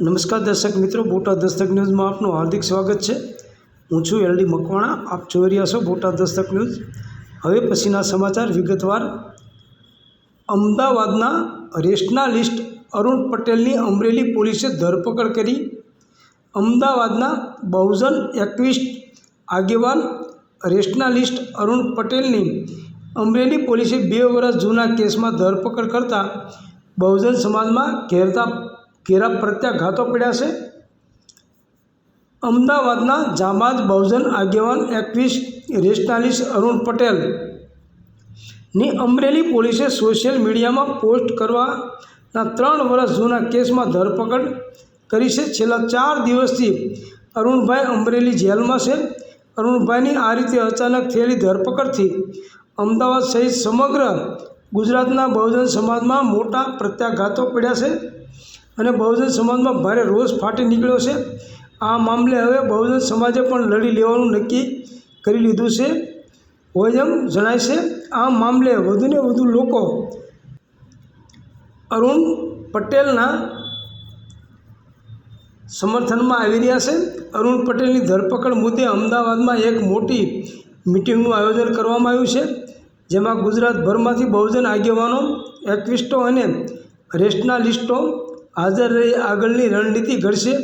નમસ્કાર દર્શક મિત્રો, બોટાદ દસ્તક ન્યૂઝમાં આપનું હાર્દિક સ્વાગત છે. હું છું એલડી મકવાણા, આપ જોઈ રહ્યા છો બોટાદ દસ્તક ન્યૂઝ. હવે પછીના સમાચાર વિગતવાર. અમદાવાદના રેશનાલિસ્ટ અરુણ પટેલની અમરેલી પોલીસે ધરપકડ કરી. અમદાવાદના બહુજન એક્ટિવિસ્ટ આગેવાન રેશનાલિસ્ટ અરુણ પટેલની અમરેલી પોલીસે બે વર્ષ જૂના કેસમાં ધરપકડ કરતા બહુજન સમાજમાં ઘેરતા ઘેરા પ્રત્યાઘાતો પડ્યા છે? અમદાવાદના જામાજ બહુજન આગેવાન એક્ટિવિસ્ટ રેશનાલિસ્ટ અરુણ પટેલની અમરેલી પોલીસે સોશિયલ મીડિયામાં પોસ્ટ કરવાના ત્રણ વર્ષ જૂના કેસમાં ધરપકડ કરી છે. છેલ્લા ચાર દિવસથી અરુણભાઈ અમરેલી જેલમાં છે. અરુણભાઈની આ રીતે અચાનક થયેલી ધરપકડથી અમદાવાદ સહિત સમગ્ર ગુજરાતના બહુજન સમાજમાં મોટા પ્રત્યાઘાતો પડ્યા છે. અને બહુજન સમાજમાં ભારે રોષ ફાટી નીકળ્યો છે. આ મામલે હવે બહુજન સમાજે પણ લડી લેવાનું નક્કી કરી લીધું છે. હોય એમ જણાય છે, આ મામલે વધુને વધુ લોકો અરુણ પટેલના સમર્થનમાં આવી રહ્યા છે. અરુણ પટેલની ધરપકડ મુદ્દે અમદાવાદમાં એક મોટી મિટિંગનું આયોજન કરવામાં આવ્યું છે, જેમાં ગુજરાતભરમાંથી બહુજન આગેવાનો એક્ટિવિસ્ટો અને રેશનાલિસ્ટો હાજર રહી આગળની રણનીતિ ઘડશે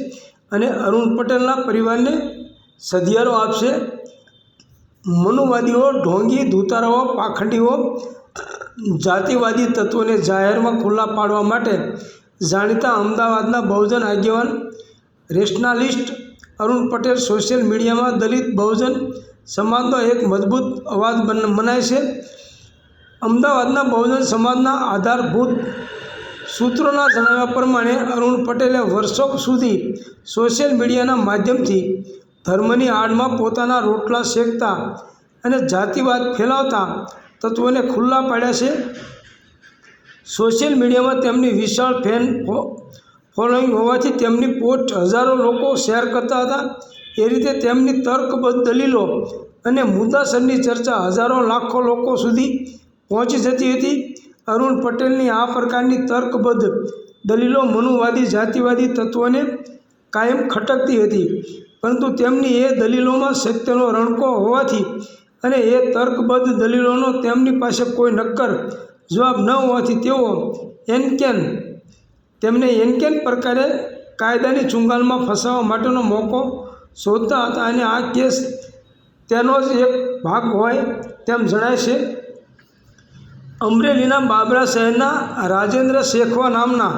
અને અરુણ પટેલના પરિવારને સધિયારો આપશે. મનુવાદીઓ, ઢોંગી, ધૂતારાઓ, પાખંડીઓ, જાતિવાદી તત્વોને જાહેરમાં ખુલ્લા પાડવા માટે જાણીતા અમદાવાદના બહુજન આગેવાન, રેશનાલિસ્ટ અરુણ પટેલ સોશિયલ મીડિયામાં દલિત બહુજન સમાજનો એક મજબૂત અવાજ બન બનાય છે. અમદાવાદના બહુજન સમાજના આધારભૂત સૂત્રોના જણાવ્યા પ્રમાણે અરુણ પટેલે વર્ષો સુધી સોશિયલ મીડિયાના માધ્યમથી ધર્મની આડમાં પોતાના રોટલા શેકતા અને જાતિવાદ ફેલાવતા તત્વોને ખુલ્લા પાડ્યા છે. સોશિયલ મીડિયામાં તેમની વિશાળ ફેન ફોલોઈંગ હોવાથી તેમની પોસ્ટ હજારો લોકો શેર કરતા હતા. એ રીતે તેમની તર્કબદ્ધ દલીલો અને મુદ્દાસરની ચર્ચા હજારો લાખો લોકો સુધી પહોંચી જતી હતી. અરુણ પટેલની આ પ્રકારની તર્કબદ્ધ દલીલો મનુવાદી, જાતિવાદી તત્વોને કાયમ ખટકતી હતી. પરંતુ તેમની એ દલીલોમાં સત્યનો રણકો હોવાથી અને એ તર્કબદ્ધ દલીલોનો તેમની પાસે કોઈ નક્કર જવાબ ન હોવાથી તેઓ એનકેન, તેમને એનકેન પ્રકારે કાયદાની ચુંગાલમાં ફસાવવા માટેનો મોકો શોધતા હતા. અને આ કેસ તેનો જ એક ભાગ હોય તેમ જણાય છે. અમરેલીના બાબરા શહેરના રાજેન્દ્ર શેખવા નામના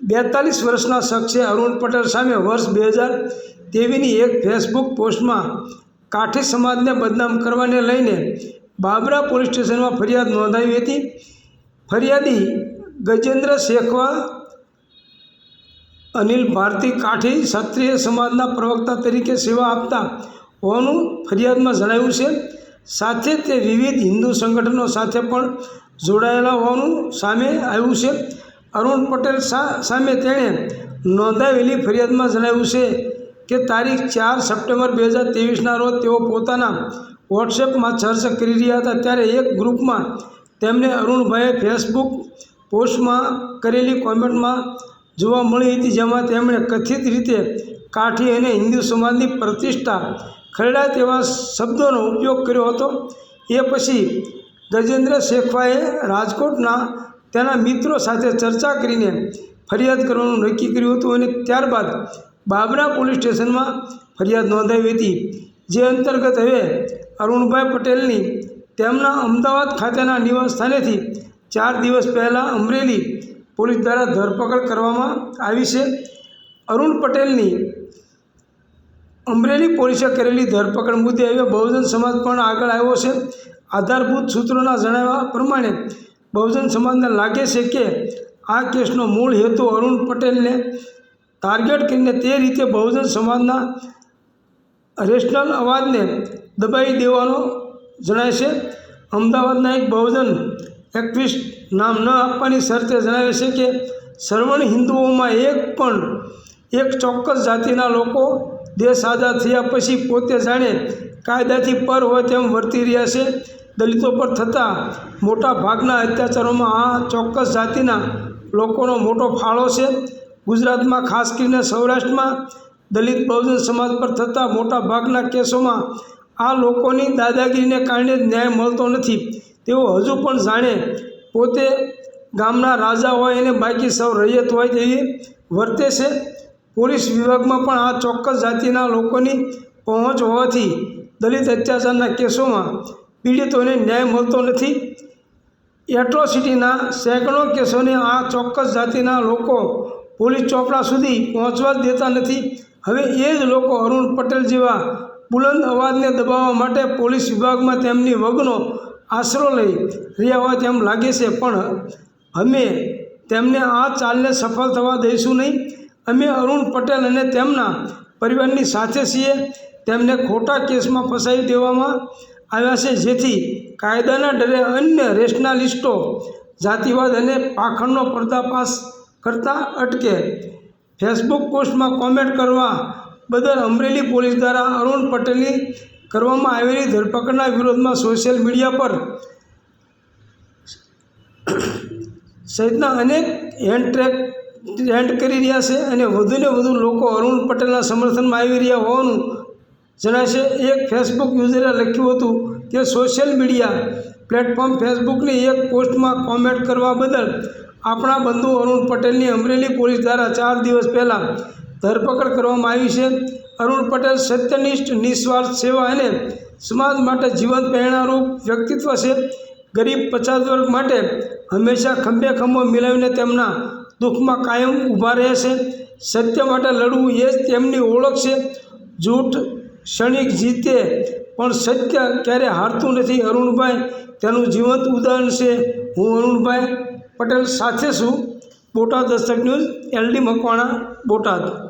બેતાલીસ વર્ષના શખ્સે અરુણ પટેલ સામે વર્ષ બે હજાર તેવીની એક ફેસબુક પોસ્ટમાં કાઠી સમાજને બદનામ કરવાને લઈને બાબરા પોલીસ સ્ટેશનમાં ફરિયાદ નોંધાવી હતી. ફરિયાદી ગજેન્દ્ર શેખવા, અનિલ ભારતી કાઠી ક્ષત્રિય સમાજના પ્રવક્તા તરીકે સેવા આપતા હોવાનું ફરિયાદમાં જણાવ્યું છે. સાથે તે વિવિધ હિન્દુ સંગઠનો સાથે પણ જોડાયેલા હોવાનું સામે આવ્યું છે. અરુણ પટેલ સામે તેણે નોંધાવેલી ફરિયાદમાં જણાવ્યું છે કે તારીખ ચાર સપ્ટેમ્બર બે હજાર ત્રેવીસના રોજ તેઓ પોતાના વોટ્સએપમાં ચર્ચા કરી રહ્યા હતા. ત્યારે એક ગ્રુપમાં તેમને અરુણભાઈએ ફેસબુક પોસ્ટમાં કરેલી કોમેન્ટમાં જોવા મળી હતી, જેમાં તેમણે કથિત રીતે કાઠી અને હિન્દુ સમાજની પ્રતિષ્ઠા ખરડાય તેવા શબ્દોનો ઉપયોગ કર્યો હતો. એ પછી ગજેન્દ્ર શેખવાએ રાજકોટના તેના મિત્રો સાથે ચર્ચા કરીને ફરિયાદ કરવાનું નક્કી કર્યું હતું અને ત્યારબાદ બાબરા પોલીસ સ્ટેશનમાં ફરિયાદ નોંધાવી હતી. જે અંતર્ગત હવે અરુણભાઈ પટેલની તેમના અમદાવાદ ખાતેના નિવાસ સ્થાનેથી ચાર દિવસ પહેલાં અમરેલી પોલીસ દ્વારા ધરપકડ કરવામાં આવી છે. અરુણ પટેલની અમરેલી પોલીસે કરેલી ધરપકડ મુદ્દે હવે બહુજન સમાજ પણ આગળ આવ્યો છે. આધારભૂત સૂત્રોના જણાવ્યા પ્રમાણે બહુજન સમાજને લાગે છે કે આ કેસનો મૂળ હેતુ અરુણ પટેલને ટાર્ગેટ કરીને તે રીતે બહુજન સમાજના રેશનલ અવાજને દબાવી દેવાનો જણાય છે. અમદાવાદના એક બહુજન એક્ટિવિસ્ટ નામ ન આપવાની શરતે જણાવે છે કે સર્વણ હિન્દુઓમાં એક પણ એક ચોક્કસ જાતિના લોકો દેશ આઝાદ થયા પછી પોતે જાણે કાયદાથી પર હોય તેમ વર્તી રહ્યા છે. દલિતો પર થતા મોટા ભાગના અત્યાચારોમાં આ ચોક્કસ જાતિના લોકોનો મોટો ફાળો છે. ગુજરાતમાં ખાસ કરીને સૌરાષ્ટ્રમાં દલિત બહુજન સમાજ પર થતા મોટા ભાગના કેસોમાં આ લોકોની દાદાગીરીને કારણે ન્યાય મળતો નથી. તેઓ હજુ પણ જાણે પોતે ગામના રાજા હોય અને બાકી સૌ રૈયત હોય તેવી વર્તે છે. પોલીસ વિભાગમાં પણ આ ચોક્કસ જાતિના લોકોની પહોંચ હોવાથી દલિત અત્યાચારના કેસોમાં પીડિતોને ન્યાય મળતો નથી. એટ્રોસિટીના સેંકડો કેસોને આ ચોક્કસ જાતિના લોકો પોલીસ ચોપડા સુધી પહોંચવા જ દેતા નથી. હવે એ જ લોકો અરુણ પટેલ જેવા બુલંદ અવાજને દબાવવા માટે પોલીસ વિભાગમાં તેમની વગનો આશરો લઈ રહ્યા હોય તેમ લાગે છે. પણ અમે તેમને આ ચાલને સફળ થવા દઈશું નહીં. અમે અરુણ પટેલ અને તેમના પરિવારની સાથે છીએ. તેમને ખોટા કેસમાં ફસાવી દેવામાં આવ્યા છે. જેથી કાયદાના ડરે અન્ય રેશનાલિસ્ટો જાતિવાદ અને પાખંડનો પર્દાફાશ કરતા અટકે. ફેસબુક પોસ્ટમાં કોમેન્ટ કરવા બદલ અમરેલી પોલીસ દ્વારા અરુણ પટેલની કરવામાં આવેલી ધરપકડના વિરોધમાં સોશિયલ મીડિયા પર સહિતના અનેક હેન્ડ ટ્રેક કરી રહ્યા છે અને વધુને વધુ લોકો અરુણ પટેલના સમર્થનમાં આવી રહ્યા હોવાનું જણાય છે. એક ફેસબુક યુઝરે લખ્યું હતું કે સોશિયલ મીડિયા પ્લેટફોર્મ ફેસબુકની એક પોસ્ટમાં કોમેન્ટ કરવા બદલ આપણા બંધુ અરુણ પટેલની અમરેલી પોલીસ દ્વારા ચાર દિવસ પહેલાં ધરપકડ કરવામાં આવી છે. અરુણ પટેલ સત્યનિષ્ઠ નિસ્વાર્થ સેવા અને સમાજ માટે જીવન પ્રેરણારૂપ વ્યક્તિત્વ છે. ગરીબ પછાત વર્ગ માટે હંમેશા ખંભે ખંભો મિલાવીને તેમના દુઃખમાં કાયમ ઊભા રહે છે. સત્ય માટે લડવું એ જ તેમની ઓળખ છે. જૂઠ ક્ષણિક જીતે પણ સત્ય ક્યારે હારતું નથી. અરુણભાઈ, તેનું જીવંત ઉદાહરણ છે. હું અરુણભાઈ પટેલ સાથે છું. Botad Dastak news, L D Makwana, Botad.